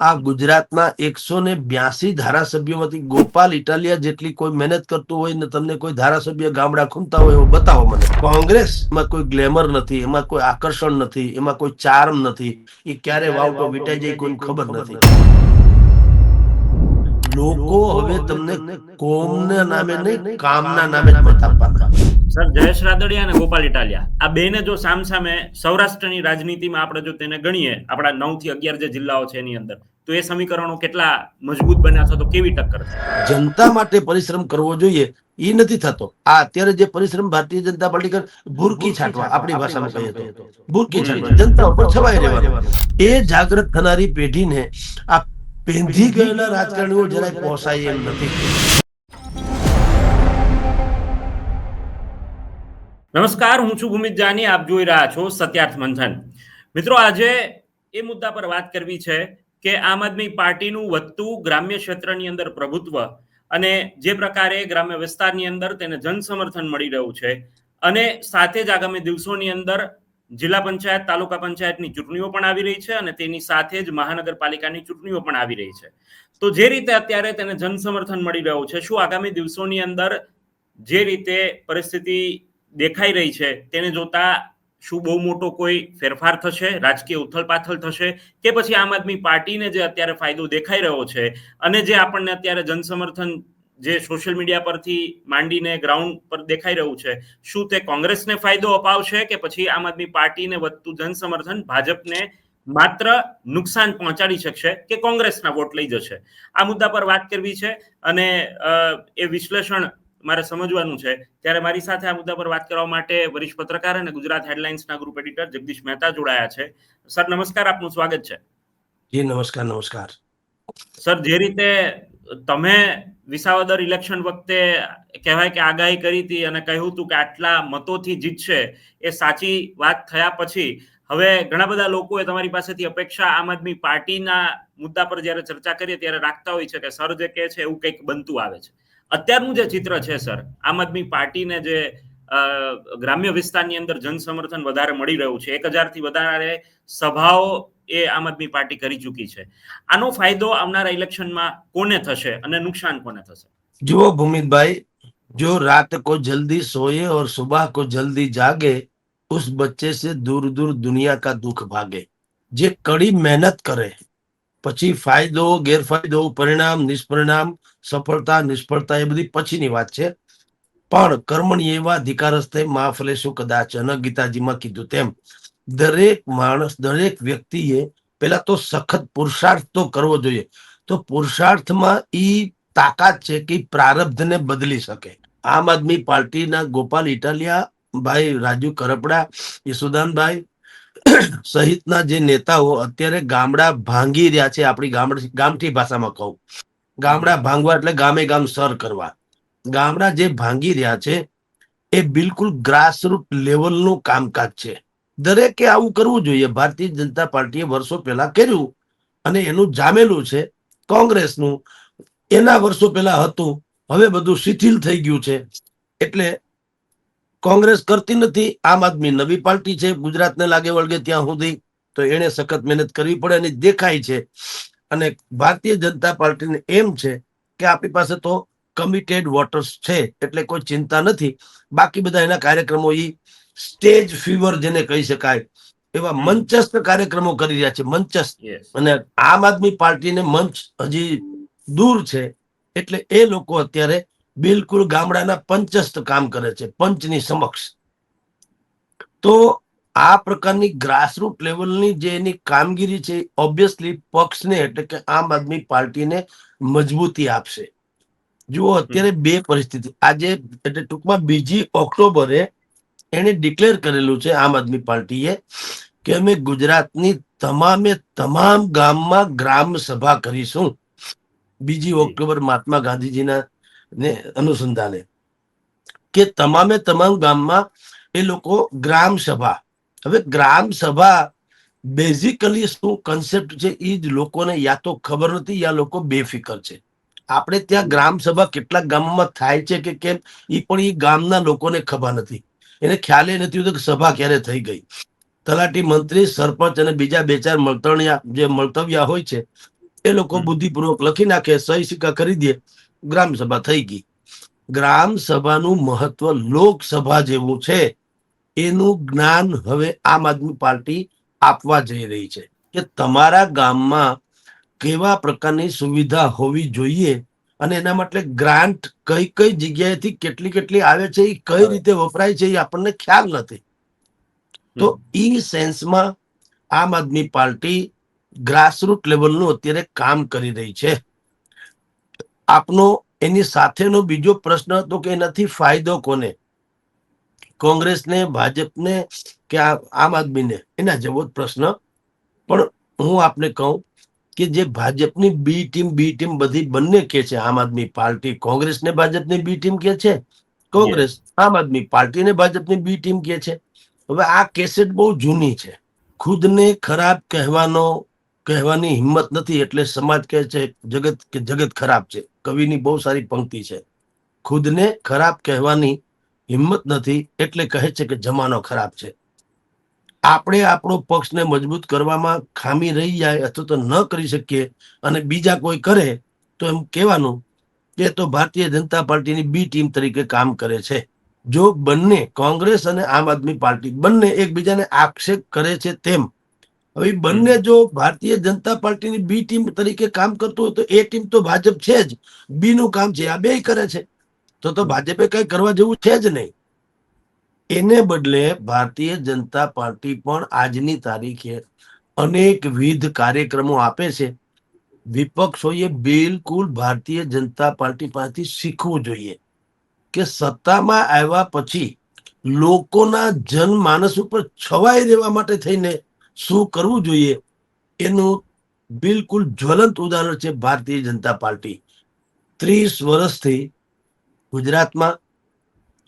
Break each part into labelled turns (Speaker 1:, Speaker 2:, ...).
Speaker 1: આ ગુજરાતના એકસો ને બ્યાસી ધારાસભ્યોમાંથી ગોપાલ ઇટાલિયા જેટલી કોઈ મહેનત કરતું હોય ને તમને કોઈ ધારાસભ્ય ગામડા ખૂંદતા હોય એવું બતાવો મને. કોંગ્રેસ એમાં કોઈ ગ્લેમર નથી એમાં કોઈ આકર્ષણ નથી એમાં કોઈ ચાર્મ નથી. એ ક્યારે વાવટો વિટાઈ જાય કોઈ ખબર નથી. લોકો હવે તમને કોમના નામે નહીં કામના નામે જ મત આપવાના.
Speaker 2: સર જયેશ રાદડિયા અને ગોપાલ ઇટાલિયા. આ બેને જો સામસામે સૌરાષ્ટ્રની રાજનીતિમાં આપણે જો તેને ગણીએ આપણા નવથી અગિયાર જે જિલ્લાઓ છે એની અંદર તો એ સમીકરણો કેટલા મજબૂત બન્યા અથવા તો કેવી ટક્કર
Speaker 1: જનતા માટે પરિશ્રમ કરવો જોઈએ એ નથી થતો. આ અત્યારે જે પરિશ્રમ ભારતીય જનતા પાર્ટી કરે ભૂરકી છાંટવા આપણી ભાષામાં કહીએ તો. ભૂરકી છાંટવા જનતા ઉપર છવાઈ રહેવાનું. એ જાગૃત થનારી પેઢીને આ પેંધી ગયેલા રાજકારણીઓ જરાય પહોંચાય એમ નથી.
Speaker 2: નમસ્કાર, હું છું ભૂમિત જાની, આપ જોઈ રહ્યા છો સત્યાર્થ મંથન. મિત્રો, આજે એ મુદ્દા પર વાત કરવી છે કે આમ આદમી પાર્ટીનું વધતું ગ્રામ્ય ક્ષેત્રની અંદર પ્રભુત્વ અને જે પ્રકારે ગ્રામ્ય વિસ્તારની અંદર તેને જન સમર્થન મળી રહ્યું છે અને સાથે જ આગામી દિવસોની અંદર જિલ્લા પંચાયત, તાલુકા પંચાયતની ચૂંટણીઓ પણ આવી રહી છે અને તેની સાથે જ મહાનગરપાલિકાની ચૂંટણીઓ પણ આવી રહી છે. તો જે રીતે અત્યારે તેને જનસમર્થન મળી રહ્યું છે, શું આગામી દિવસોની અંદર જે રીતે પરિસ્થિતિ દેખાઈ રહી છે તેને જોતા શું બહુ મોટો કોઈ ફેરફાર થશે, રાજકીય ઉથલપાથલ થશે કે પછી આમ આદમી પાર્ટીને જે અત્યારે ફાયદો દેખાઈ રહ્યો છે અને જે આપણને અત્યારે જનસમર્થન જે સોશિયલ મીડિયા પરથી માંડીને ગ્રાઉન્ડ પર દેખાઈ રહ્યું છે શું તે કોંગ્રેસને ફાયદો અપાવશે કે પછી આમ આદમી પાર્ટીને વધતું જનસમર્થન ભાજપને માત્ર નુકસાન પહોંચાડી શકશે કે કોંગ્રેસના વોટ લઈ જશે? આ મુદ્દા પર વાત કરવી છે અને એ વિશ્લેષણ મારે સમજવાનું છે. ત્યારે મારી સાથે આ મુદ્દા પર વાત કરવા માટે વરિષ્ઠ પત્રકાર અને ગુજરાત હેડલાઇન્સના ગ્રુપ એડિટર જગદીશ મહેતા જોડાયા છે. સર નમસ્કાર આપનું સ્વાગત છે.
Speaker 1: જી નમસ્કાર નમસ્કાર.
Speaker 2: સર જે રીતે તમે વિસાવદર ઇલેક્શન વખતે કહેવાય કે આગાહી કરી હતી અને કહ્યું હતું કે આટલા મતોથી જીતશે, એ સાચી વાત થયા પછી હવે ઘણા બધા લોકોએ તમારી પાસેથી અપેક્ષા આમ આદમી પાર્ટીના મુદ્દા પર જ્યારે ચર્ચા કરીએ ત્યારે રાખતા હોય છે કે સર જે કહે છે એવું કંઈક બનતું આવે છે. અત્યારનું જે ચિત્ર છે સર, આમ આદમી પાર્ટીને જે ગ્રામ્ય વિસ્તારની અંદર જન સમર્થન વધારે મળી રહ્યું છે. એક હજારથી વધારે સભાઓ એ આમ આદમી પાર્ટી કરી ચૂકી છે આનો ફાયદો આવનારા ઇલેક્શનમાં કોને થશે અને નુકસાન કોને થશે
Speaker 1: જુઓ ભૂમિતભાઈ જો રાત को जल्दी सोए और सुबह को जल्दी जागे उस बच्चे से दूर दूर दुनिया का दुख भागे જે કડી મહેનત કરે પછી ફાયદો ગેરફાયદો પરિણામ નિષ્પરિણામ સફળતા નિષ્ફળતા એ બધી પછીની વાત છે પણ કર્મણી એવા અધિકારસ્તે માફલે શું કદાચ અન ગીતાજીમાં કીધું તેમ દરેક માણસ, દરેક વ્યક્તિએ પેલા તો સખત પુરુષાર્થ તો કરવો જોઈએ. તો પુરુષાર્થમાં ઈ તાકાત છે કે પ્રારબ્ધને બદલી શકે. આમ આદમી પાર્ટીના ગોપાલ ઇટાલિયા ભાઈ, રાજુ કરપડા, યશુદાનભાઈ સહિતના જે નેતાઓ અત્યારે ગામડા ભાંગી રહ્યા છે, આપણી ગામડ, ગામઠી ભાષામાં કહું. ગામડા ભાંગવા એટલે ગામે ગામ સર કરવા. ગામડા જે ભાંગી રહ્યા છે, એ બિલકુલ ગ્રાસરૂટ લેવલનું કામકાજ છે. દરેકે આવું કરવું જોઈએ. ભારતીય જનતા પાર્ટીએ વર્ષો પહેલા કર્યું અને એનું જામેલું છે. કોંગ્રેસનું એના વર્ષો પહેલા હતું. હવે બધું શિથિલ થઈ ગયું છે. એટલે કોંગ્રેસ કરતી નથી. આમ આદમી નવી પાર્ટી છે. ગુજરાતને લાગે વળગે ત્યાં સુધી તો એને સખત મહેનત કરવી પડે અને દેખાય છે. અને ભારતીય જનતા પાર્ટીને એમ છે કે આપણી પાસે તો કમિટેડ વોટર્સ છે. એટલે કોઈ ચિંતા નથી. બાકી બધા એના કાર્યક્રમો ઈ સ્ટેજ ફીવર જેને કહી શકાય એવા મંચસ્થ કાર્યક્રમો કરી રહ્યા છે મંચસ્થ. અને આમ આદમી પાર્ટીને મંચ હજી દૂર છે એટલે એ લોકો અત્યારે બિલકુલ ગામડાના પંચસ્થ કામ કરે છે પંચની સમક્ષ. તો આ પ્રકારની ગ્રાસરૂટ લેવલની જે એની કામગીરી છે ઓબ્વિયસલી પક્ષને એટલે કે આમ આદમી પાર્ટીને મજબૂતી આપશે. જુઓ અત્યારે બે પરિસ્થિતિ. આજે એટલે ટૂંકમાં બીજી ઓક્ટોબરે એને ડિક્લેર કરેલું છે આમ આદમી પાર્ટીએ કે અમે ગુજરાતની તમામે તમામ ગામમાં ગ્રામ સભા કરીશું. બીજી ઓક્ટોબર મહાત્મા ગાંધીજીના ને અનુસંધાને કે તમામે તમામ ગામમાં એ લોકો ગ્રામ સભા. હવે ગ્રામ સભા બેઝિકલી શું કન્સેપ્ટ છે એ જ લોકોને યા તો ખબર નથી યા લોકો બેફિકર છે. આપણે ત્યાં ગ્રામ સભા કેટલાક ગામમાં થાય છે કે કેમ એ પણ એ ગામના લોકોને ખબર નથી. એને ખ્યાલે નથી હોતો કે સભા ક્યારે થઈ ગઈ. તલાટી મંત્રી સરપંચ અને બીજા બે ચાર મળતણિયા જે મળતવ્યા હોય છે એ લોકો બુદ્ધિપૂર્વક લખી નાખે સહી સિક્કા કરી દે ગ્રામ સભા થઈ ગઈ. ગ્રામ સભાનું મહત્વ લોકસભા જેવું છે. એનું જ્ઞાન હવે આમ આદમી પાર્ટી આપવા જઈ રહી છે. કે તમારા ગામમાં કેવા પ્રકારની સુવિધા હોવી જોઈએ અને એના માટે ગ્રાન્ટ કઈ કઈ જગ્યાએથી કેટલી કેટલી આવે છે એ કઈ રીતે વપરાય છે એ આપણને ખ્યાલ નથી. તો ઈ સેન્સમાં આમ આદમી પાર્ટી ગ્રાસરૂટ લેવલનું અત્યારે કામ કરી રહી છે. આપનો એની સાથેનો બીજો પ્રશ્ન હતો કે એનાથી ફાયદો કોને? કોંગ્રેસને ભાજપને કે આમ આદમીને? એના જેવો જ પ્રશ્ન. પણ હું આપને કહું કે જે ભાજપની બી ટીમ બી ટીમ બધી બંને કે છે આમ આદમી પાર્ટી કોંગ્રેસને ભાજપની બી ટીમ કે છે કોંગ્રેસ આમ આદમી પાર્ટીને ભાજપની બી ટીમ કે છે. હવે આ કેસેટ બહુ જૂની છે. ખુદને ખરાબ કહેવાનો કહેવાની હિંમત નથી એટલે સમાજ કહે છે જગત કે જગત ખરાબ છે. કવિની બહુ સારી પંક્તિ છે. ખુદને ખરાબ કહેવાની હિંમત નથી એટલે કહે છે કે જમાનો ખરાબ છે. આપણે આપણો પક્ષને મજબૂત કરવામાં ખામી રહી જાય અથવા તો ન કરી શકીએ અને બીજા કોઈ કરે તો એમ કહેવાનું કે તો ભારતીય જનતા પાર્ટીની બી ટીમ તરીકે કામ કરે છે. જો બંને કોંગ્રેસ અને આમ આદમી પાર્ટી બંને એકબીજાને આક્ષેપ કરે છે તેમ હવે બંને જો ભારતીય જનતા પાર્ટીની બી ટીમ તરીકે કામ કરતું હોય તો એ ટીમ તો ભાજપ છે જ. બી નું કામ છે આ બે કરે છે. તો તો ભાજપે કઈ કરવા જેવું છે જ નહીં. એને બદલે ભારતીય જનતા પાર્ટી પણ આજની તારીખે અનેકવિધ કાર્યક્રમો આપે છે. વિપક્ષોએ બિલકુલ ભારતીય જનતા પાર્ટી પાસેથી શીખવું જોઈએ કે સત્તામાં આવ્યા પછી લોકોના જનમાનસ ઉપર છવાઈ રહેવા માટે થઈને શું કરવું જોઈએ એનું બિલકુલ જ્વલંત ઉદાહરણ છે ભારતીય જનતા પાર્ટી. ત્રીસ વર્ષથી ગુજરાતમાં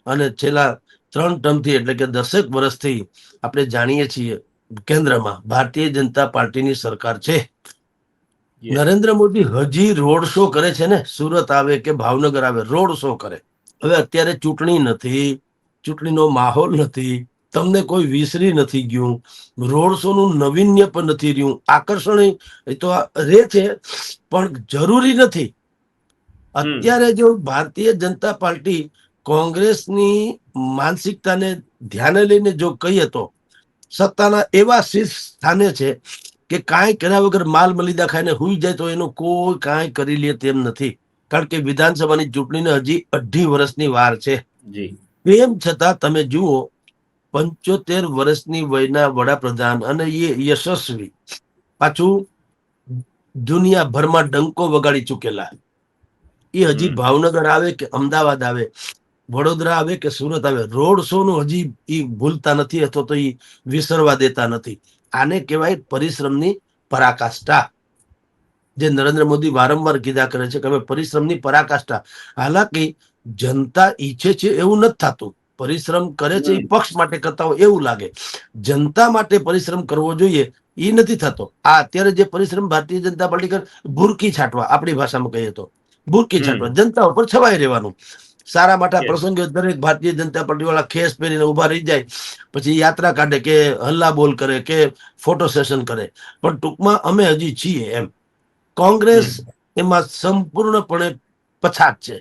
Speaker 1: અને છેલ્લા ત્રણ ટર્મથી એટલે કે દસેક વર્ષથી આપણે જાણીએ છીએ કેન્દ્રમાં ભારતીય જનતા પાર્ટીની સરકાર છે. નરેન્દ્ર મોદી હજી રોડ શો કરે છે ને? સુરત આવે કે ભાવનગર આવે રોડ શો કરે. હવે અત્યારે ચૂંટણી નથી ચૂંટણીનો માહોલ નથી તમને કોઈ વિસરી નથી ગયું રોડ શો નું નવીન્ય પણ નથી રહ્યું આકર્ષણ એ તો રે છે પણ જરૂરી નથી. અત્યારે જો ભારતીય જનતા પાર્ટી કોંગ્રેસની માનસિકતાને ધ્યાને લઈને જો કહીએ તો સત્તાના એવા શીર્ષ સ્થાને છે કે કાંઈ કર્યા વગર માલ મલિદા ખાઈને હુઈ જાય તો એનું કોઈ કાંઈ કરી લે તેમ નથી. કારણ કે વિધાનસભાની ચૂંટણીને હજી અઢી વર્ષની વાર છે. તેમ છતાં તમે જુઓ પંચોતેર વર્ષની વયના વડાપ્રધાન અને એ યશસ્વી પાછું દુનિયાભરમાં ડંકો વગાડી ચૂકેલા. એ હજી ભાવનગર આવે કે અમદાવાદ આવે? વડોદરા આવે કે સુરત આવે રોડ શો નું હજી એ ભૂલતા નથી અથવા તો એ વિસરવા દેતા નથી. આને કહેવાય પરિશ્રમની પરાકાષ્ઠા. જે નરેન્દ્ર મોદી વારંવાર કીધા કરે છે કે હવે પરિશ્રમની પરાકાષ્ઠા. હાલાકી જનતા ઈચ્છે છે એવું નથી થતું. પરિશ્રમ કરે છે એ પક્ષ માટે કરતા હોય એવું લાગે. જનતા માટે પરિશ્રમ કરવો જોઈએ એ નથી થતો. આ અત્યારે જે પરિશ્રમ ભારતીય જનતા પાર્ટી કરે ભૂરકી છાંટવા આપણી ભાષામાં કહીએ તો. ભૂરકી છાંટવા. જનતા ઉપર છવાઈ રહેવાનું. સારા મોટા પ્રસંગે દરેક ભારતીય જનતા પાર્ટી વાળા ખેસ પહેરીને ઊભા રહી જાય પછી યાત્રા કાઢે કે હલ્લા બોલ કરે કે ફોટો સેશન કરે. પણ ટૂંકમાં અમે હજી છીએ એમ. કોંગ્રેસ એમાં સંપૂર્ણપણે પછાત છે.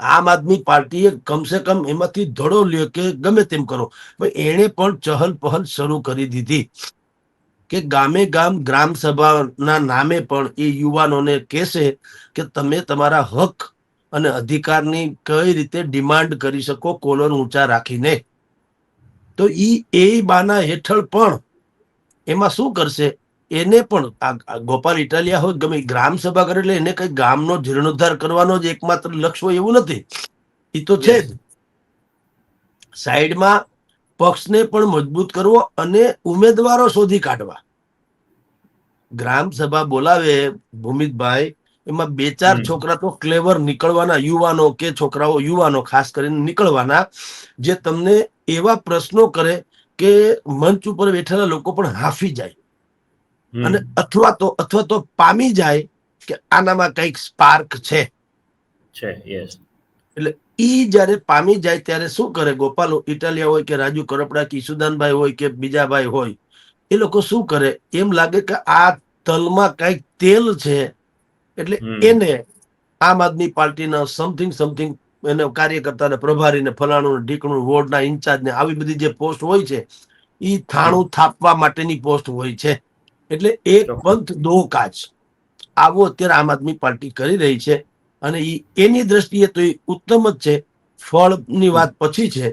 Speaker 1: આમ આદમી પાર્ટીએ કમસે કમ એમાંથી ધડો લ્યો કે ગમે તેમ કરો. પણ એણે પણ ચહલ પહલ શરૂ કરી દીધી. કે ગામે ગામ ગ્રામ સભાના નામે પણ એ યુવાનોને કહેશે કે તમે તમારા હક અને અધિકારની કઈ રીતે ડિમાન્ડ કરી શકો, કોલર ઊંચા રાખીને. તો ઈ એ બાના હેઠળ પણ એમાં શું કરશે? એને પણ ગોપાલ ઇટાલિયા હોય, ગમે ગ્રામ સભા કરે એટલે એને કઈ ગામનો જીર્ણોદ્ધાર કરવાનો જ એકમાત્ર લક્ષ્ય એવું નથી. એ તો છે જ. સાઈડમાં પક્ષને પણ મજબૂત કરવો અને ઉમેદવારો શોધી કાઢવા. ગ્રામ સભા બોલાવે ભૂમિતભાઈ એમાં બે ચાર છોકરા તો ક્લેવર નીકળવાના યુવાનો કે છોકરાઓ યુવાનો ખાસ કરીને નીકળવાના જે તમને એવા પ્રશ્નો કરે કે મંચ ઉપર બેઠેલા લોકો પણ હાફી જાય. અને અથવા તો અથવા તો પામી જાય કે આનામાં કંઈક સ્પાર્ક છે. એટલે ઈ જ્યારે પામી જાય ત્યારે શું કરે ગોપાલ? ઇટાલિયા હોય કે રાજુ કરપડા કે ઈસુદાનભાઈ હોય કે બીજા ભાઈ હોય એ લોકો શું કરે? એમ લાગે કે આ તલમાં કંઈક તેલ છે એટલે એને આમ આદમી પાર્ટીના સમથિંગ સમથિંગ એને કાર્યકર્તાને પ્રભારીને ફલાણું ઢીકણું વોર્ડના ઇન્ચાર્જ ને આવી બધી જે પોસ્ટ હોય છે એ થાણું થાપવા માટેની પોસ્ટ હોય છે. એટલે એક પંથ દો કાચ આવો અત્યારે આમ આદમી પાર્ટી કરી રહી છે અને એ એની દ્રષ્ટિએ તો એ ઉત્તમ જ છે. ફળની વાત પછી છે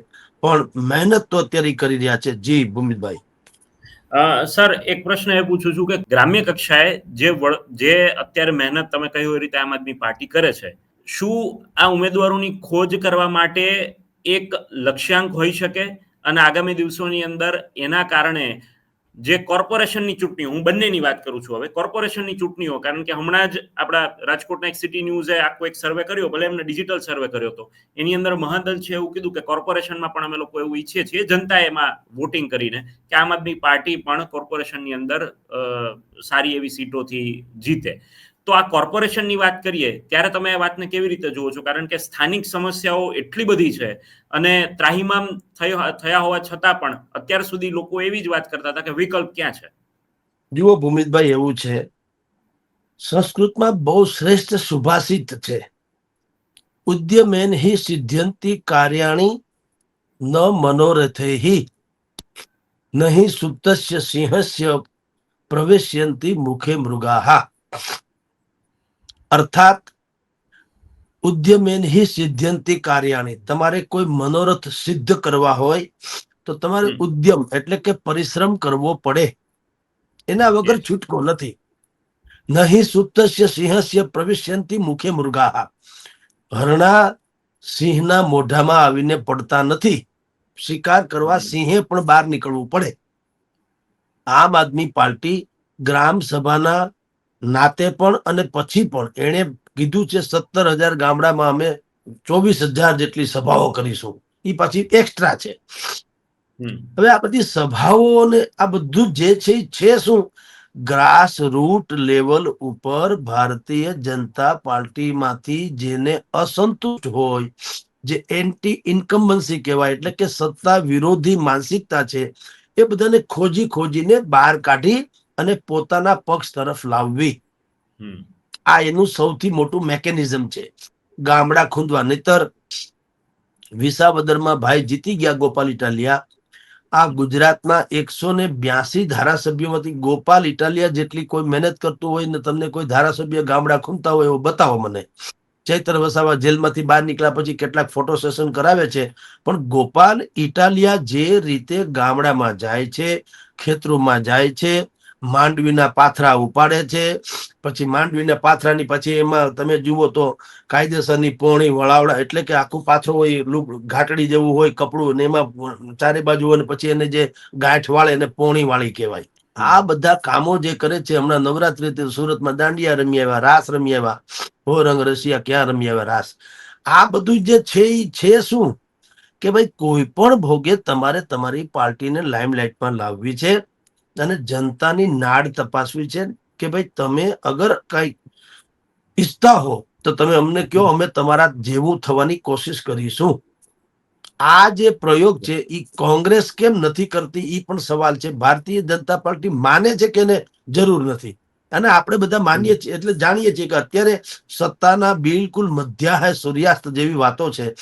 Speaker 1: પણ મહેનત તો અત્યારે કરી રહ્યા છે. જી ભૂમિતભાઈ.
Speaker 2: સર, એક પ્રશ્ન એ પૂછું છું કે ગ્રામ્ય કક્ષાએ જે જે અત્યારે મહેનત તમે કહ્યું એ રીતે આમ આદમી પાર્ટી કરે છે, શું આ ઉમેદવારોની ખોજ કરવા માટે એક લક્ષ્યાંક હોઈ શકે? અને આગામી દિવસોની અંદર એના કારણે જે કોર્પોરેશનની ચૂંટણીઓ હું બંનેની વાત કરું છું હવે, કોર્પોરેશનની ચૂંટણીઓ, કારણ કે હમણાં જ આપણા રાજકોટના એક સિટી ન્યૂઝે આખો એક સર્વે કર્યો, ભલે એમને ડિજિટલ સર્વે કર્યો હતો. એની અંદર મહાદલ છે એવું કીધું કે કોર્પોરેશનમાં પણ અમે લોકો એવું ઈચ્છીએ છીએ જનતા એમાં વોટિંગ કરીને કે આમ આદમી પાર્ટી પણ કોર્પોરેશનની અંદર સારી એવી સીટોથી જીતે. તો આ કોર્પોરેશનની વાત કરીએ, ત્યારે તમે આ વાતને કેવી રીતે જુઓ છો? કારણ કે સ્થાનિક સમસ્યાઓ એટલી બધી છે અને ત્રાહિમામ થયો- હોવા છતાં પણ અત્યાર સુધી લોકો એવી જ વાત કરતા હતા કે વિકલ્પ ક્યાં છે?
Speaker 1: જુઓ, ભૂમિતભાઈ, એવું છે. સંસ્કૃતમાં બહુ શ્રેષ્ઠ સુભાષિત છે. ઉદ્યમેન હિ સિદ્ધ્યંતિ કાર્યાણી ન મનોરથે હિ. નહીં સુપ્તસ્ય સિંહસ્ય પ્રવેશ્યંતિ મુખે મૃગાહા. અર્થાત ઉદ્યમેન હિ સિદ્ધ્યંતિ કાર્યાણી. તમારે કોઈ મનોરથ સિદ્ધ કરવા હોય તો તમારે ઉદ્યમ એટલે કે પરિશ્રમ કરવો પડે. એના વગર છૂટકો નથી. નહીં સુપ્તસ્ય સિંહસ્ય પ્રવિશ્યંતિ મુખે મૃગાહા. હરણા સિંહના મોઢામાં આવીને પડતા નથી. શિકાર કરવા સિંહે પણ બહાર નીકળવું પડે. આમ આદમી પાર્ટી ગ્રામ સભાના નાતે પણ અને પછી પણ એણે કીધું છે સત્તર હજાર ગામડામાં અમે ચોવીસ હજાર જેટલી સભાઓ કરીશું. એ પછી એક્સ્ટ્રા છે. હવે આ બધી સભાઓ અને આ બધું જે છે છે શું? ગ્રાસ રૂટ લેવલ ઉપર ભારતીય જનતા પાર્ટીમાંથી જેને અસંતુષ્ટ હોય જે એન્ટી ઇન્કમ્બન્સી કહેવાય એટલે કે સત્તા વિરોધી માનસિકતા છે એ બધાને ખોજી ખોજીને બહાર કાઢી અને પોતાના પક્ષ તરફ લાવવી. આ એનું સૌથી મોટું મેકેનિઝમ છે. ગામડા ખૂંદવા. નહીતર વિસાવદરમાં ભાઈ જીતી ગયા ગોપાલ ઇટાલિયા. આ ગુજરાતના એકસો ને બ્યાસી ધારાસભ્યોમાંથી ગોપાલ ઇટાલિયા જેટલી કોઈ મહેનત કરતું હોય ને તમને કોઈ ધારાસભ્ય ગામડા ખૂંદતા હોય એવો બતાવો મને. ચૈતર વસાવા જેલમાંથી બહાર નીકળ્યા પછી કેટલાક ફોટો સેશન કરાવે છે. પણ ગોપાલ ઇટાલિયા જે રીતે ગામડામાં જાય છે ખેતરોમાં જાય છે માંડવીના પાથરા ઉપાડે છે. પછી માંડવીના પાથરાની પછી એમાં તમે જુઓ તો કાયદેસરની પોણી, વળાવડા એટલે કે આખું પાછો હોય ઘાટડી જેવું હોય, કપડું ને એમાં ચારે બાજુ અને પછી એને જે ગાંઠ વાળે એને પોણી વાળી કહેવાય. આ બધા કામો જે કરે છે, હમણાં નવરાત્રી સુરતમાં દાંડિયા રમી આવ્યા, રાસ રમી આવ્યા. હો રંગ રસિયા ક્યાં રમી આવ્યા, રાસ. આ બધું જે છે એ છે શું? કે ભાઈ કોઈ પણ ભોગે તમારે તમારી પાર્ટીને લાઇમલાઇટમાં લાવવી છે. અને જનતાની નાડ તપાસવી છે કે ભાઈ તમે અગર કઈ ઈચ્છતા હો, તો તમે અમને કહો, અમે તમારા જેવું થવાની કોશિશ કરીશું. આ જે પ્રયોગ છે એ કોંગ્રેસ કેમ નથી કરતી એ પણ સવાલ છે. ભારતીય જનતા પાર્ટી માને છે કે એને જરૂર નથી? અને આપણે બધા માનીએ છીએ, એટલે જાણીએ છીએ કે અત્યારે સત્તાના બિલકુલ મધ્યાહે સૂર્યાસ્ત જેવી વાતો છે.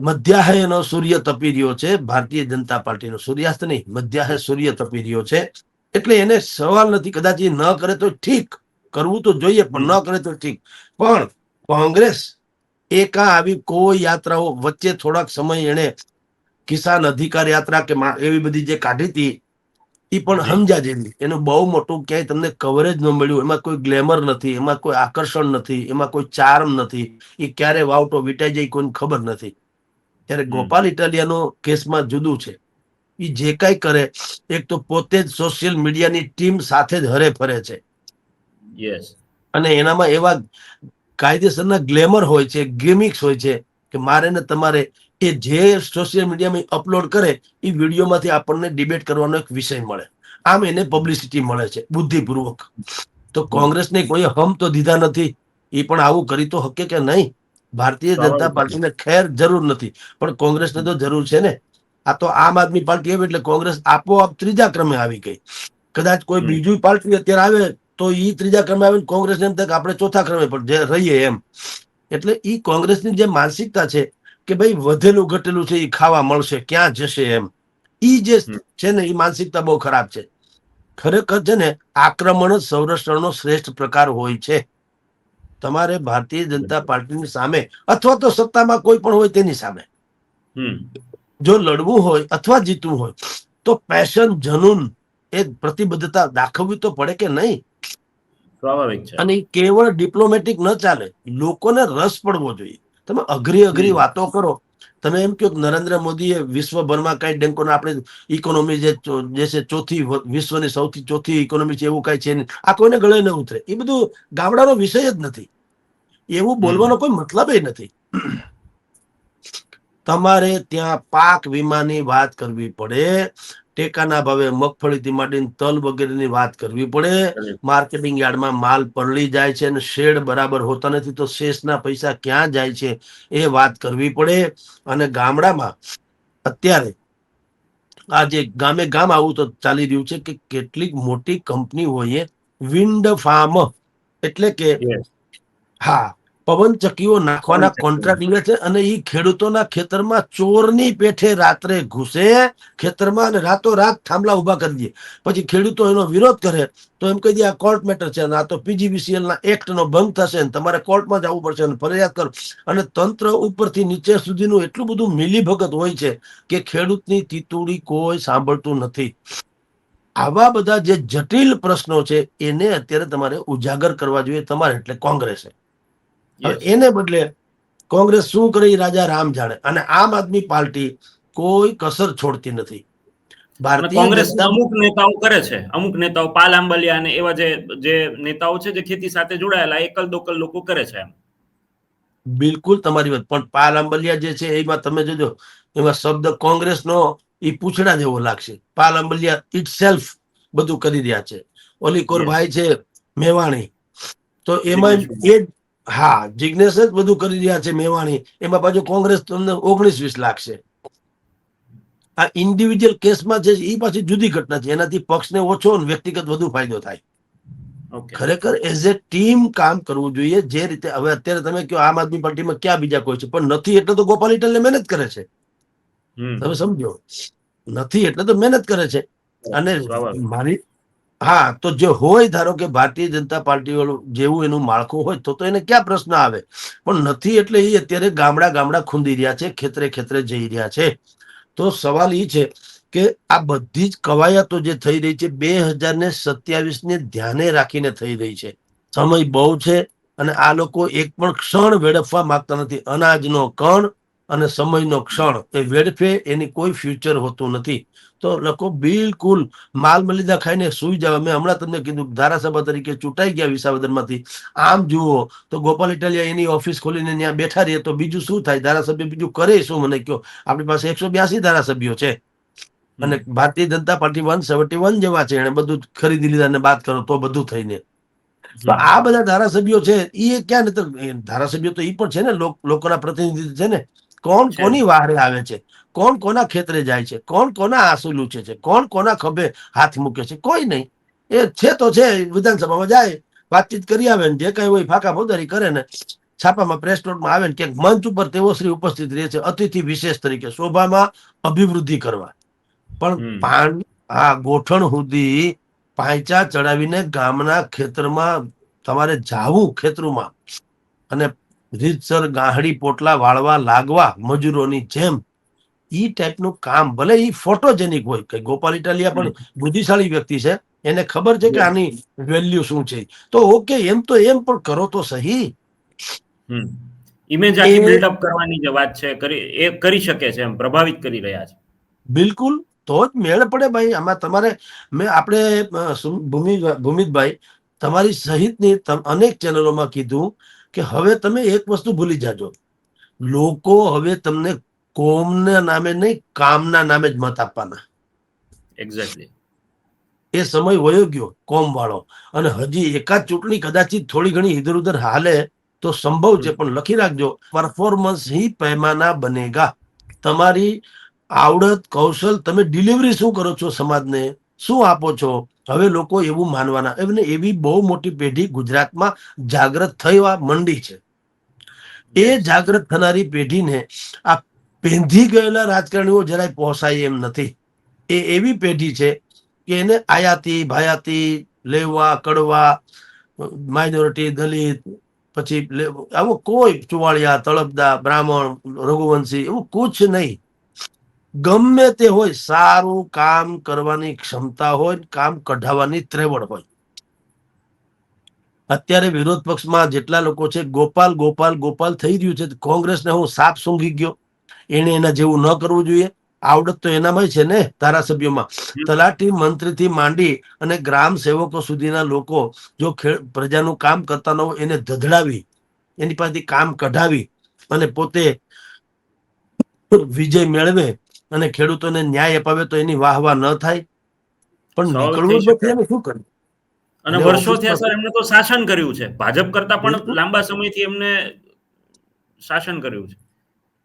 Speaker 1: મધ્યાહે એનો સૂર્ય તપી રહ્યો છે. ભારતીય જનતા પાર્ટીનો સૂર્યાસ્ત નહીં મધ્યાહે સૂર્ય તપી રહ્યો છે. એટલે એને સવાલ નથી, કદાચ એ ન કરે તો ઠીક, કરવું તો જોઈએ, પણ ન કરે તો ઠીક. પણ કોંગ્રેસ એકા આવી કોઈ યાત્રાઓ વચ્ચે થોડાક સમય એને કિસાન અધિકાર યાત્રા કે એવી બધી જે કાઢી હતી એ પણ હમજા જેવી એનું બહુ મોટું ક્યાંય તમને કવરેજ ન મળ્યું એમાં કોઈ ગ્લેમર નથી એમાં કોઈ આકર્ષણ નથી એમાં કોઈ ચાર્મ નથી. એ ક્યારે વાવટો વિટાઈ જાય કોઈને ખબર નથી. ત્યારે. ગોપાલ ઇટાલિયાનો કેસમાં જુદું છે. એ જે કાંઈ કરે એક તો પોતે જ સોશિયલ મીડિયાની ટીમ સાથે જ હરે ફરે છે.
Speaker 2: યસ
Speaker 1: અને એનામાં એવા કાયદેસરના ગ્લેમર હોય છે ગેમિક્સ હોય છે કે મારે ને તમારે એ જે સોશિયલ મીડિયામાં અપલોડ કરે એ વિડીયોમાંથી આપણને ડિબેટ કરવાનો એક વિષય મળે. આમ એને પબ્લિસિટી મળે છે બુદ્ધિપૂર્વક. તો કોંગ્રેસને કોઈ હમ તો દીધા નથી એ પણ આવું કરી તો હકે કે નહીં? ભારતીય જનતા. પાર્ટીને ખેર જરૂર નથી. પણ કોંગ્રેસને તો જરૂર છે ને. આ તો આમ આદમી પાર્ટી આવી એટલે કોંગ્રેસ આપોઆપ ત્રીજા ક્રમે આવી ગઈ. કદાચ કોઈ બીજી પાર્ટી અત્યારે આવે તો ઈ ત્રીજા ક્રમે આવીને કોંગ્રેસ એમ થાય આપણે ચોથા ક્રમે પણ રહીએ એમ. એટલે ઈ કોંગ્રેસની જે માનસિકતા છે કે ભાઈ વધેલું ઘટેલું છે એ ખાવા મળશે ક્યાં જશે એમ. ઈ જે છે ને એ માનસિકતા બહુ ખરાબ છે. ખરેખર છે ને આક્રમણ સંરક્ષણનો શ્રેષ્ઠ પ્રકાર હોય છે. તમારે ભારતીય જનતા પાર્ટીની સામે અથવા તો સત્તામાં કોઈ પણ હોય તેની સામે. જો લડવું હોય અથવા જીતવું હોય તો પેશન જનૂન એ પ્રતિબદ્ધતા દાખવવી તો પડે કે નહીં?
Speaker 2: સ્વાભાવિક છે.
Speaker 1: અને કેવળ ડિપ્લોમેટિક ન ચાલે લોકોને રસ પડવો જોઈએ. તમે અઘરી અઘરી વાતો કરો. તમે એમ કહો કે નરેન્દ્ર મોદીએ વિશ્વભરમાં કઈ ડેન્કોને આપણે ઇકોનોમી જે જે છે ચોથી વિશ્વની સૌથી ચોથી ઇકોનોમી છે એવું કઈ છે નહીં. આ કોઈને ગળે ન ઉતરે. એ બધું ગામડાનો વિષય જ નથી. એવું બોલવાનો કોઈ મતલબ એ નથી. તમારે ત્યાં પાક વીમાની વાત કરવી પડે. ટેકાના ભાવે મગફળીથી માંડીને તલ વગેરેની વાત કરવી પડે. માર્કેટિંગ યાર્ડમાં માલ પલળી જાય છે અને શેડ બરાબર હોતા નથી તો શેષના પૈસા ક્યાં જાય છે એ વાત કરવી પડે. અને ગામડામાં અત્યારે આજે ગામે ગામ આવું તો ચાલી રહ્યું છે કે કેટલીક મોટી કંપનીઓએ વિન્ડ ફાર્મ એટલે કે હા પવન ચક્કીઓ નાખવાના કોન્ટ્રાક્ટ લે છે અને એ ખેડૂતોના ખેતરમાં ચોરની પેઠે રાત્રે ઘૂસે ખેતરમાં અને રાતોરાત થાંભલા ઊભા કરી દે. પછી ખેડૂતો એનો વિરોધ કરે તો એમ કહી દે આ કોર્ટ મેટર છે અને આ તો પીજીવીસીએલ ના એક્ટ નો ભંગ થશે અને તમારે કોર્ટમાં જવું પડશે અને ફરિયાદ કરો. અને તંત્ર ઉપરથી નીચે સુધીનું એટલું બધું મિલીભગત હોય છે કે ખેડૂતની તીતુડી કોઈ સાંભળતું નથી. આવા બધા જે જટિલ પ્રશ્નો છે એને અત્યારે તમારે ઉજાગર કરવા જોઈએ તમારે એટલે કોંગ્રેસે. એને બદલે કોંગ્રેસ શું કરે રાજા રામ જાણે. અને આમ આદમી પાર્ટી કોઈ કસર છોડતી નથી.
Speaker 2: કોંગ્રેસ અમુક નેતાઓ કરે છે. અમુક નેતાઓ પાલ આંબલિયા અને એવા જે જે નેતાઓ છે જે ખેતી સાથે જોડાયેલા એકલ દોકલ લોકો કરે છે
Speaker 1: બિલકુલ તમારી વાત. પણ પાલ આંબલિયા જે છે એમાં તમે જોજો એમાં શબ્દ કોંગ્રેસનો એ પૂછડા જેવો લાગશે. પાલ આંબલિયા ઇટ સેલ્ફ બધું કરી રહ્યા છે. ઓલી કોર ભાઈ છે મેવાણી. તો એમાં એ હા જિગ્નેશ જ બધું કરી રહ્યા છે મેવાણી. એમાં પાછું કોંગ્રેસ તમને ઓગણીસ વીસ લાગશે આ ઇન્ડિવિજ્યુઅલ કેસમાં છે એ પાછી જુદી ઘટના છે. એનાથી પક્ષને ઓછો અને વ્યક્તિગત વધુ ફાયદો થાય. ખરેખર એઝ એ ટીમ કામ કરવું જોઈએ. જે રીતે હવે અત્યારે તમે કહો આમ આદમી પાર્ટીમાં ક્યાં બીજા કોઈ છે? પણ નથી એટલે તો ગોપાલ ઇટલને મહેનત કરે છે. તમે સમજો. નથી એટલે તો મહેનત કરે છે. અને મારી હા, તો જે હોય, ધારો કે ભારતીય જનતા પાર્ટી જેવું એનું માળખું હોય, તો તો એને ક્યાં પ્રશ્ન આવે? પણ નથી એટલે એ અત્યારે ગામડા ગામડા ખૂંદી રહ્યા છે, ખેતરે ખેતરે જઈ રહ્યા છે. તો સવાલ એ છે કે આ બધી જ કવાયતો જે થઈ રહી છે, બે હજાર ને સત્યાવીસ ને ધ્યાને રાખીને થઈ રહી છે. સમય બહુ છે અને આ લોકો એક પણ ક્ષણ વેડફવા માંગતા નથી. અનાજનો કણ અને સમયનો ક્ષણ એ વેડફે એની કોઈ ફ્યુચર હોતું નથી. તો લોકો બિલકુલ માલ મલિદા ખાઈને સુઈ જાવ મેં હમણાં તમને કીધું ધારાસભા તરીકે ચૂંટાઈ ગયા વિસાવદરમાંથી. આમ જુઓ તો ગોપાલ ઇટાલિયા એની ઓફિસ ખોલીને ત્યાં બેઠા રહીએ તો બીજું શું થાય? ધારાસભ્ય બીજું કરે શું મને કયો આપણી પાસે એકસો બ્યાસી ધારાસભ્યો છે. અને Bharatiya Janata party one seventy one જેવા છે. એને બધું ખરીદી લીધા ને વાત કરો તો બધું થઈને. તો આ બધા ધારાસભ્યો છે એ ક્યાં ધારાસભ્યો તો એ પણ છે ને લોક- લોકોના પ્રતિનિધિ છે ને? કોણ કોની વાહરે આવે છે? કોણ કોના ખેતરે જાય છે? કોણ કોના આંસુ લૂછે છે? કોણ કોના ખભે હાથ મૂકે છે? કોઈ નહીં. એ છે તો છે વિધાનસભામાં જાય વાતચીત કરી આવે ને જે કઈ હોય ફાકા ફોદારી કરે ને છાપામાં પ્રેસ નોટમાં આવે ને ક્યાંક મંચ ઉપર તેઓ શ્રી ઉપસ્થિત રહે છે અતિથિ વિશેષ તરીકે શોભામાં અભિવૃદ્ધિ કરવા. પણ. પાન આ ગોઠણ સુધી પાંચા ચડાવીને ગામના ખેતરમાં તમારે જાવું ખેતરમાં. અને રીતસર ગાહડી પોટલા વાળવા લાગવા મજૂરોની જેમ ઈ ટાઈપનું કામ ભલે ઈ ફોટોજેનિક હોય કે ગોપાલ ઇટાલિયા પણ બુદ્ધિશાળી વ્યક્તિ છે એને ખબર છે કે આની વેલ્યુ શું છે. તો ઓકે એમ તો એમ પણ કરો તો સહી.
Speaker 2: ઇમેજ આખી
Speaker 1: બિલ્ડ
Speaker 2: અપ કરવાની જે વાત છે કરી એ કરી શકે છે એમ પ્રભાવિત કરી રહ્યા છે.
Speaker 1: બિલકુલ. તો જ મેળ પડે ભાઈ આમાં તમારે મેં આપણે ભૂમિ ભૂમિતભાઈ તમારી સહિતની અનેક ચેનલોમાં કીધું. કે હવે તમે એક વસ્તુ ભૂલી જાજો. લોકો હવે તમને કોમના નામે નહીં કામના નામે જ મત આપવાના.
Speaker 2: એક્ઝેક્ટલી
Speaker 1: એ સમય વયો ગયો કોમ વાળો. અને હજી એકાદ ચૂંટણી કદાચિત થોડી ઘણી ઇધર ઉધર હાલે તો સંભવ છે પણ લખી રાખજો પરફોર્મન્સ હી પૈમાના બનેગા. તમારી આવડત કૌશલ તમે ડિલિવરી શું કરો છો સમાજને? શું આપો છો? હવે લોકો એવું માનવાના એમને એવી બહુ મોટી પેઢી ગુજરાતમાં જાગૃત થવા મંડી છે. એ જાગૃત થનારી પેઢીને આ પેંધી ગયેલા રાજકારણીઓ જરાય પહોંચાય એમ નથી. એ એવી પેઢી છે કે એને આયાતી ભાયાતી લેવા કડવા માઇનોરિટી દલિત પછી આવો કોઈ ચુવાડિયા તળપદા બ્રાહ્મણ રઘુવંશી એવું કુછ નહીં. ગમે તે હોય સારું કામ કરવાની ક્ષમતા હોય કામ કઢાવવાની ત્રેવડ હોય. અત્યારે વિરોધ પક્ષમાં જેટલા લોકો છે ગોપાલ ગોપાલ ગોપાલ થઈ રહ્યું છે કોંગ્રેસને હું સાપ સૂંઘી ગયો. એને એના જેવું ન કરવું જોઈએ. આવડત તો એનામાં છે ને ધારાસભ્યોમાં. તલાટી મંત્રીથી માંડી અને ગ્રામ સેવકો સુધીના લોકો જો પ્રજાનું કામ કરતા ન હોય એને ધધડાવી એની પાસેથી કામ કઢાવી અને પોતે વિજય મેળવે અને ખેડૂતોને ન્યાય અપાવે તો એની વાહ વાહ ન થાય. પણ નીકળવું નથી એને શું કરવું?
Speaker 2: અને
Speaker 1: એટલે
Speaker 2: વર્ષો થયા સર એમને તો શાસન કર્યું છે. ભાજપ કરતા પણ લાંબા સમયથી એમને શાસન કર્યું છે.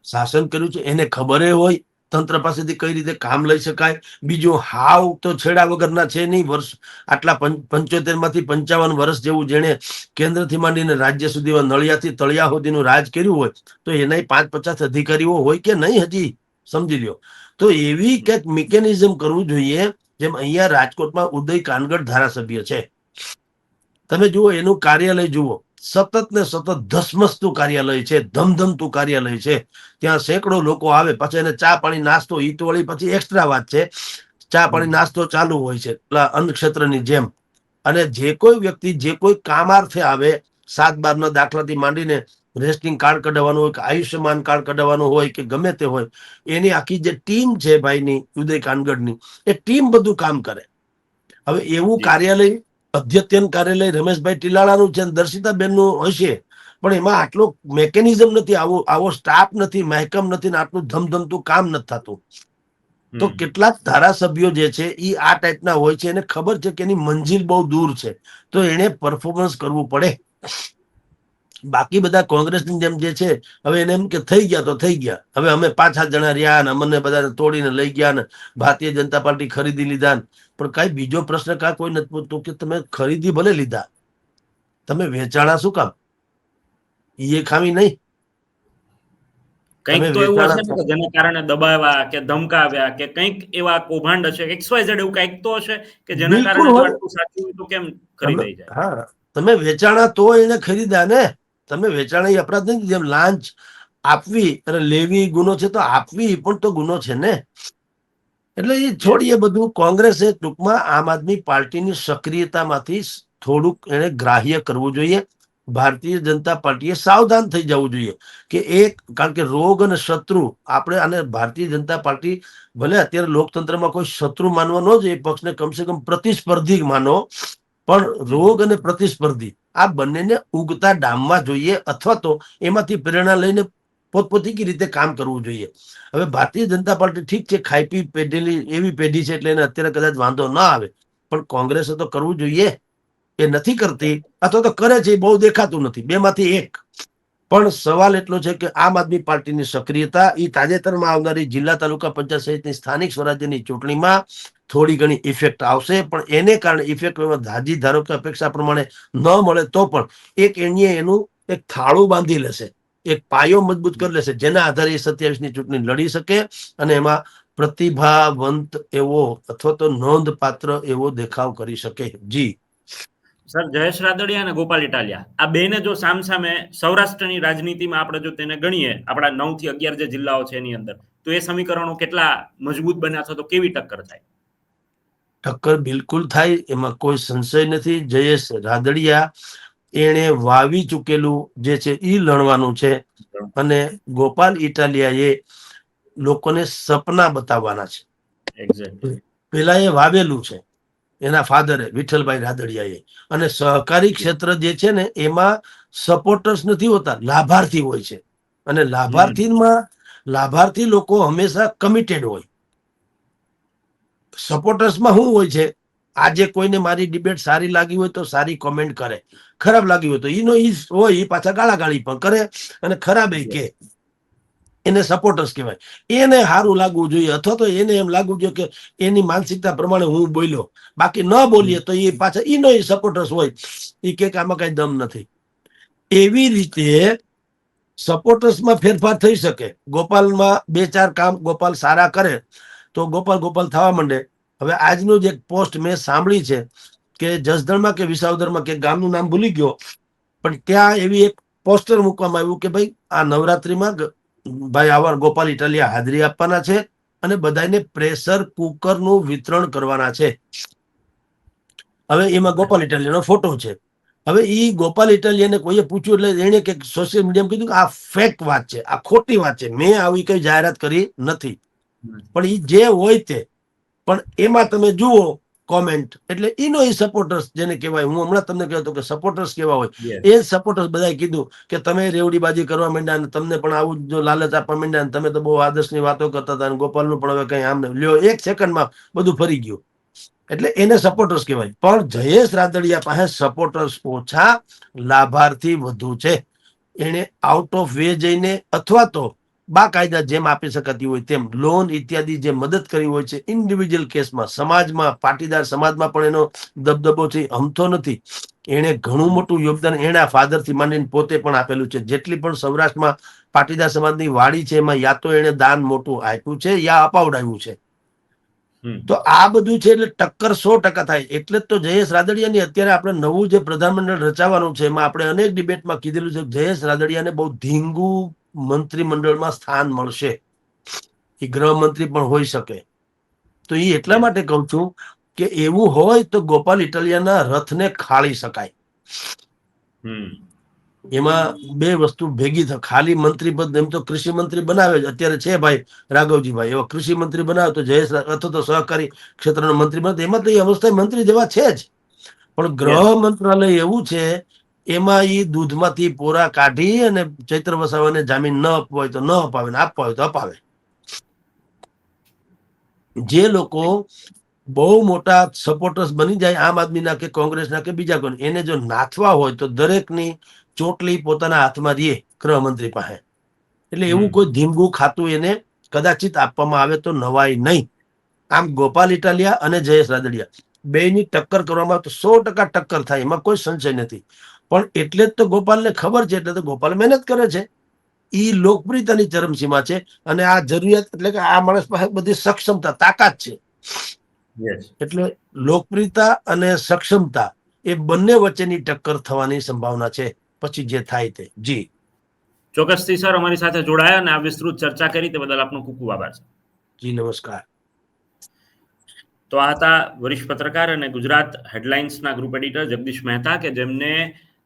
Speaker 1: શાસન કર્યું છે એને ખબર હોય તંત્ર પાસેથી કઈ રીતે કામ લઈ શકાય. બીજું હાવ તો છેડા વગરના છે નહીં વર્ષ આટલા પંચોતેરમાંથી પંચાવન વર્ષ જેવું જેણે કેન્દ્રથી માંડીને રાજ્ય સુધીમાં નળિયાથી તળિયા સુધીનું રાજ કર્યું હોય તો એના પાંચ પચાસ અધિકારીઓ હોય કે નહીં હજી? સમજી લ્યો. તો એવી કંઈક મિકેનિઝમ કરવું જોઈએ જેમ અહીંયા રાજકોટમાં ઉદય કાનગઢ ધારાસભ્ય છે. તમે જુઓ, એનું કાર્યાલય જુઓ. સતત ને સતત ધસમસતું કાર્યાલય છે, ધમધમતું કાર્યાલય છે. ત્યાં સેંકડો લોકો આવે, પછી એને ચા પાણી, નાસ્તો ઈ વળી પછી એક્સ્ટ્રા વાત છે. ચા પાણી, નાસ્તો ચાલુ હોય છે અન્ન ક્ષેત્રની જેમ. અને જે કોઈ વ્યક્તિ, જે કોઈ કામાર્થે આવે, સાત બારના દાખલાથી માંડીને રેસ્ટિંગ કાર્ડ કઢાવવાનું હોય કે આયુષ્યમાન કાર્ડ કઢાવવાનું હોય કે ગમે તે હોય એની આખી જે ટીમ છે ભાઈની ઉદય કાનગડની એ ટીમ બધું કામ કરે. હવે એવું કાર્યાલય અધ્યતન કાર્યાલય રમેશભાઈ ટીલાળાનું છે દર્શિતાબેનનું હશે પણ એમાં આટલો મેકેનિઝમ નથી આવો આવો સ્ટાફ નથી મહેકમ નથી ને આટલું ધમધમતું કામ નથી થતું. તો કેટલાક ધારાસભ્યો જે છે એ આ ટાઈપના હોય છે એને ખબર છે કે એની મંજિલ બહુ દૂર છે. તો એને પરફોર્મન્સ કરવું પડે. બાકી બધા કોંગ્રેસની જેમ જે છે હવે એને એમ કે થઈ ગયા તો થઈ ગયા. હવે અમે પાંચ સાત જણા રહ્યા ને અમને બધા તોડીને લઈ ગયા ને ભારતીય જનતા પાર્ટી ખરીદી લીધા પણ કઈ બીજો પ્રશ્ન કા કોઈ નથી પૂછતો કે તમે ખરીદી ભલે લીધા. તમે વેચાણા શું કામ? એ ખામી નહીં.
Speaker 2: કંઈક તો એવું હશે કે જેના કારણે દબાવ્યા કે ધમકાવ્યા કે કંઈક એવા કૌભાંડ હશે એક્સ વાય ઝેડ એવું કંઈક તો હશે કે જેના કારણે સાચું તો કેમ ખરીદાઈ
Speaker 1: તમે-
Speaker 2: જાય?
Speaker 1: હા તમે વેચાણા તો એને ખરીદ્યા ને. તમે વેચાણા અપરાધ નથી જેમ લાંચ આપવી અને લેવી ગુનો છે તો આપવી પણ તો ગુનો છે ને? એટલે એ છોડીએ બધું કોંગ્રેસે ટૂંકમાં આમ આદમી પાર્ટીની સક્રિયતામાંથી થોડુંક એને ગ્રાહ્ય કરવું જોઈએ. ભારતીય જનતા પાર્ટીએ સાવધાન થઈ જવું જોઈએ કે એક, કારણ કે રોગ અને શત્રુ આપણે આને ભારતીય જનતા પાર્ટી ભલે અત્યારે લોકતંત્રમાં કોઈ શત્રુ માનવા ન જોઈએ પક્ષને કમસે કમ પ્રતિસ્પર્ધી માનો. પણ રોગ અને પ્રતિસ્પર્ધી, આ બંનેને ઉગતા ડામવા જોઈએ અથવા તો એમાંથી પ્રેરણા લઈને પોતપોતી રીતે કામ કરવું જોઈએ. હવે ભારતીય જનતા પાર્ટી ઠીક છે ખાઈ પી પેઢેલી, એવી પેઢી છે એટલે એને અત્યારે કદાચ વાંધો ન આવે. પણ કોંગ્રેસે તો કરવું જોઈએ. એ નથી કરતી અથવા તો કરે છે બહુ દેખાતું નથી. બેમાંથી એક. પણ સવાલ એટલો છે કે આમ આદમી પાર્ટીની સક્રિયતા એ તાજેતરમાં આવનારી જિલ્લા તાલુકા પંચાયત સહિતની સ્થાનિક સ્વરાજ્યની ચૂંટણીમાં થોડી ઘણી ઇફેક્ટ આવશે, પણ એને કારણે ઇફેક્ટ ધાજી ધારો કે અપેક્ષા પ્રમાણે ન મળે તો પણ એક એણીએ એનું એક થાળું બાંધી લેશે, એક પાયો મજબૂત કરી લેશે, જેના આધારે એ સત્યાવીસની ચૂંટણી લડી શકે અને એમાં પ્રતિભાવંત એવો અથવા તો નોંધપાત્ર એવો દેખાવ કરી શકે. જી.
Speaker 2: સર, જયેશ રાદડિયા અને ગોપાલ ઇટાલિયા. આ બેને જો સામસામે સૌરાષ્ટ્રની રાજનીતિમાં આપણે જો તેને ગણીએ, આપણા નવથી અગિયાર જે જિલ્લાઓ છે એની અંદર, તો એ સમીકરણો કેટલા મજબૂત બન્યા અથવા તો કેવી ટક્કર થાય?
Speaker 1: ટક્કર બિલકુલ થાય એમાં કોઈ સંશય નથી. જયેશ રાદડિયા એણે વાવી ચૂકેલું જે છે એ લણવાનું છે અને ગોપાલ ઇટાલિયાએ લોકોને સપના બતાવવાના છે. પેલા એ વાવેલું છે એના ફાધરે વિઠ્ઠલભાઈ રાદડિયાએ. અને સહકારી ક્ષેત્ર જે છે ને એમાં સપોર્ટર્સ નથી હોતા લાભાર્થી હોય છે. અને લાભાર્થીમાં લાભાર્થી લોકો હંમેશા કમિટેડ હોય. સપોર્ટર્સમાં શું હોય છે, આજે કોઈને મારી ડિબેટ સારી લાગી હોય તો સારી કોમેન્ટ કરે. ખરાબ લાગી હોય તો એનો ઈ હોય એ પાછા ગાળાગાળી પણ કરે અને ખરાબ એ કે એને સપોર્ટર્સ કહેવાય. એને સારું લાગવું જોઈએ અથવા તો એને એમ લાગવું જોઈએ કે એની માનસિકતા પ્રમાણે હું બોલ્યો. બાકી ન બોલીએ તો એ પાછા એનો સપોર્ટર્સ હોય. એ કે આમાં કઈ દમ નથી. એવી રીતે સપોર્ટર્સમાં ફેરફાર થઈ શકે. ગોપાલમાં બે ચાર કામ ગોપાલ સારા કરે તો ગોપાલ ગોપાલ થવા માંડે. હવે આજનું એક પોસ્ટ મેં સાંભળી છે કે જસદણમાં કે વિસાવદરમાં કે ગામનું નામ ભૂલી ગયો, પણ ત્યાં એવી એક પોસ્ટર મૂકવામાં આવ્યું કે ભાઈ, આ નવરાત્રીમાં ભાઈ આવા ગોપાલ ઇટાલિયા હાજરી આપવાના છે અને બધાને પ્રેશર કુકરનું વિતરણ કરવાના છે. હવે એમાં ગોપાલ ઇટાલિયાનો ફોટો છે. હવે એ ગોપાલ ઇટાલિયાને કોઈએ પૂછ્યું એટલે એણે કે સોશિયલ મીડિયામાં કીધું કે આ ફેક વાત છે, આ ખોટી વાત છે. મેં આવી કઈ જાહેરાત કરી નથી. પણ એ જે હોય તે. પણ એમાં તમે જુઓ કોમેન્ટ એટલે એનો એ સપોર્ટર્સ જેને કહેવાય. હું હમણાં તમને કહેતો કે સપોર્ટર્સ કેવા હોય. એ સપોર્ટર્સ બધાએ કીધું કે તમે રેવડીબાજી કરવા માંડ્યા અને તમને પણ આવું જો લાલચ આપવા માંડ્યા અને તમે તો બહુ આદર્શની વાતો કરતા હતા અને ગોપાલનું પણ હવે કઈ આમ. લ્યો એક સેકન્ડમાં બધું ફરી ગયું. એટલે એને સપોર્ટર્સ કહેવાય. પણ જયેશ રાદડિયા પાસે સપોર્ટર્સ ઓછા લાભાર્થી વધુ છે. એને આઉટ ઓફ વે જઈને અથવા તો બાકાયદા જેમ આપી શકાતી હોય તેમ લોન ઇત્યાદિ જે મદદ કરી હોય છે ઇન્ડિવિજ્યુઅલ કેસમાં સમાજમાં પાટીદાર સમાજમાં પણ એનો દબદબો છે હમતો નથી. એણે ઘણું મોટું યોગદાન એના ફાધરથી માંડીને પોતે પણ આપેલું છે. જેટલી પણ સૌરાષ્ટ્રમાં પાટીદાર સમાજની વાડી છે એમાં યા તો એણે દાન મોટું આપ્યું છે યા અપાવડાવ્યું છે. તો આ બધું છે એટલે ટક્કર સો ટકા થાય. એટલે તો જયેશ રાદડિયાની અત્યારે આપણે નવું જે પ્રધાનમંડળ રચાવાનું છે એમાં આપણે અનેક ડિબેટમાં કીધેલું છે જયેશ રાદડિયાને બહુ ધીંગુ મંત્રીમંડળમાં સ્થાન મળશે એ ગૃહમંત્રી પણ હોઈ શકે. તો એ એટલા માટે કહું છું કે એવું હોય તો ગોપાલ ઇટાલિયાના રથને ખાળી શકાય. એમાં બે વસ્તુ ભેગી થાય. ખાલી મંત્રી પદ એમ તો કૃષિ મંત્રી બનાવે છે અત્યારે છે ભાઈ રાઘવજીભાઈ. એવા કૃષિ મંત્રી બનાવે તો જયેશ અથવા તો સહકારી ક્ષેત્રનો મંત્રી બને એમાં તો એ અવસ્થાએ મંત્રી જેવા છે જ. પણ ગૃહ મંત્રાલય એવું છે એમાં એ દૂધમાંથી પોરા કાઢી અને ચૈત્ર વસાવાને જામીન ન આપવા હોય તો ન અપાવે ને આપવા હોય તો અપાવે. જે લોકો બહુ મોટા સપોર્ટર્સ બની જાય આમ આદમીના કે કોંગ્રેસના કે બીજા કોઈ એને જો નાથવા હોય તો દરેકની ચોટલી પોતાના હાથમાં રહીએ ગૃહમંત્રી પાસે. એટલે એવું કોઈ ધીમગું ખાતું એને કદાચિત આપવામાં આવે તો નવાય નહીં. આમ ગોપાલ ઇટાલિયા અને જયેશ રાદડિયા. બેયની ટક્કર કરવામાં આવે તો સો ટકા ટક્કર થાય એમાં કોઈ સંશય નથી. પણ એટલે જ તો ગોપાલને ખબર છે એટલે તો ગોપાલ મહેનત કરે છે. એ લોકપ્રિયતાની ચરમસીમા છે અને આ જરૂરિયાત એટલે કે આ માણસ પાસે બધી સક્ષમતા તાકાત છે. એટલે લોકપ્રિયતા અને સક્ષમતા એ બંને વચ્ચેની ટક્કર થવાની સંભાવના છે. પછી જે થાય તે. જી.
Speaker 2: ચોક્કસથી સર અમારી સાથે જોડાયા અને આ વિસ્તૃત ચર્ચા કરી તે બદલ આપનો ખૂબ ખૂબ આભાર
Speaker 1: જી નમસ્કાર.
Speaker 2: તો આ હતા વરિષ્ઠ પત્રકાર અને ગુજરાત હેડલાઇન્સના ગ્રુપ એડિટર જગદીશ મહેતા કે જેમને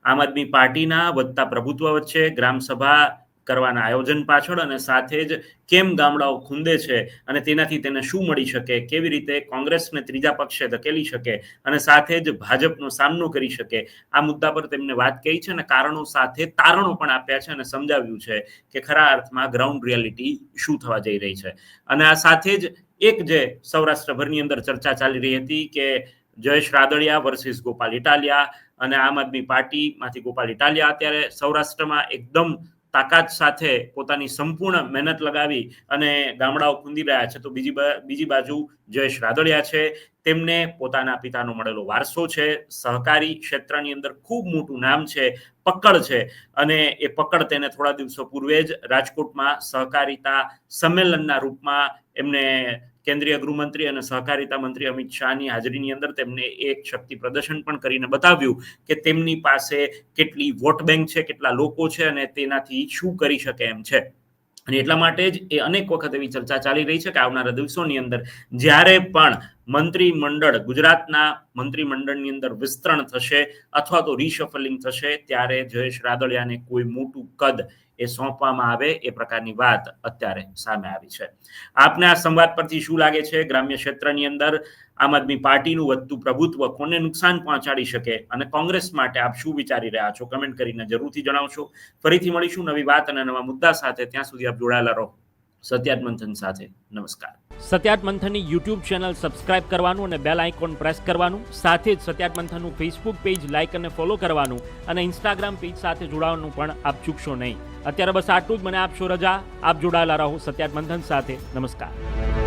Speaker 2: આમ આદમી પાર્ટીના વધતા પ્રભુત્વ વચ્ચે ગ્રામસભા કરવાના આયોજન પાછળ અને સાથે જ કેમ ગામડાઓ ખૂંદે છે અને તેનાથી તેને શું મળી શકે, કેવી રીતે કોંગ્રેસને ત્રીજા પક્ષે ધકેલી શકે અને સાથે જ ભાજપનો સામનો કરી શકે, આ મુદ્દા પર તેમને વાત કહી છે અને કારણો સાથે તારણો પણ આપ્યા છે અને સમજાવ્યું છે કે ખરા અર્થમાં ગ્રાઉન્ડ રિયાલિટી શું થવા જઈ રહી છે. અને આ સાથે જ એક જે સૌરાષ્ટ્રભરની અંદર ચર્ચા ચાલી રહી હતી કે જયેશ રાદડિયા વર્સિસ ગોપાલ ઇટાલિયા અને આમ આદમી પાર્ટીમાંથી ગોપાલ ઇટાલિયા અત્યારે સૌરાષ્ટ્રમાં એકદમ તાકાત સાથે પોતાની સંપૂર્ણ મહેનત લગાવી અને ગામડાઓ ખૂંદી રહ્યા છે. તો બીજી બીજી બાજુ જયેશ રાદડિયા છે. તેમને પોતાના પિતાનો મળેલો વારસો છે. સહકારી ક્ષેત્રની અંદર ખૂબ મોટું નામ છે. પકડ છે. અને એ પકડ તેને થોડા દિવસો પૂર્વે જ રાજકોટમાં સહકારિતા સંમેલનના રૂપમાં એમને કેન્દ્રીય ગૃહમંત્રી અને સહકારિતા મંત્રી અમિત શાહની હાજરીની અંદર તેમને એક શક્તિ પ્રદર્શન પણ કરીને બતાવ્યું કે તેમની પાસે કેટલી વોટ બેંક છે, કેટલા લોકો છે અને તેનાથી શું કરી શકે એમ છે. અને એટલા માટે જ એ અનેક વખત એવી ચર્ચા ચાલી રહી છે કે આવનારા દિવસોની અંદર જ્યારે પણ મંત્રીમંડળ ગુજરાતના મંત્રીમંડળની અંદર વિસ્તરણ થશે અથવા તો રિશફલિંગ થશે, ત્યારે જયેશ રાદડિયાને કોઈ મોટું કદ એ સોંપવામાં આવે એ પ્રકારની વાત અત્યારે સામે આવી છે. આપને આ સંવાદ પરથી શું લાગે છે? ગ્રામ્ય ક્ષેત્રની અંદર આમ આદમી પાર્ટીનું વધતું પ્રભુત્વ કોને નુકસાન પહોંચાડી શકે? અને કોંગ્રેસ માટે આપ શું વિચારી રહ્યા છો? કમેન્ટ કરીને જરૂરથી જણાવશો. ફરીથી મળીશું નવી વાત અને નવા મુદ્દા સાથે. ત્યાં સુધી આપ જોડાયેલા રહો. સત્યાર્થ મંથન સાથે. નમસ્કાર. સત્યાર્થ મંથનની યુટ્યુબ ચેનલ સબસ્ક્રાઇબ કરવાનું અને બેલ આઇકોન પ્રેસ કરવાનું. સાથે જ સત્યાર્થ મંથનનું ફેસબુક પેજ લાઇક અને ફોલો કરવાનું. અને ઇન્સ્ટાગ્રામ પેજ સાથે જોડાવાનું પણ આપ ચૂકશો નહીં. અત્યારે બસ આટલું જ. મને આપશો રજા. આપ જોડાયેલા રહો સત્યાત મંથન સાથે. નમસ્કાર.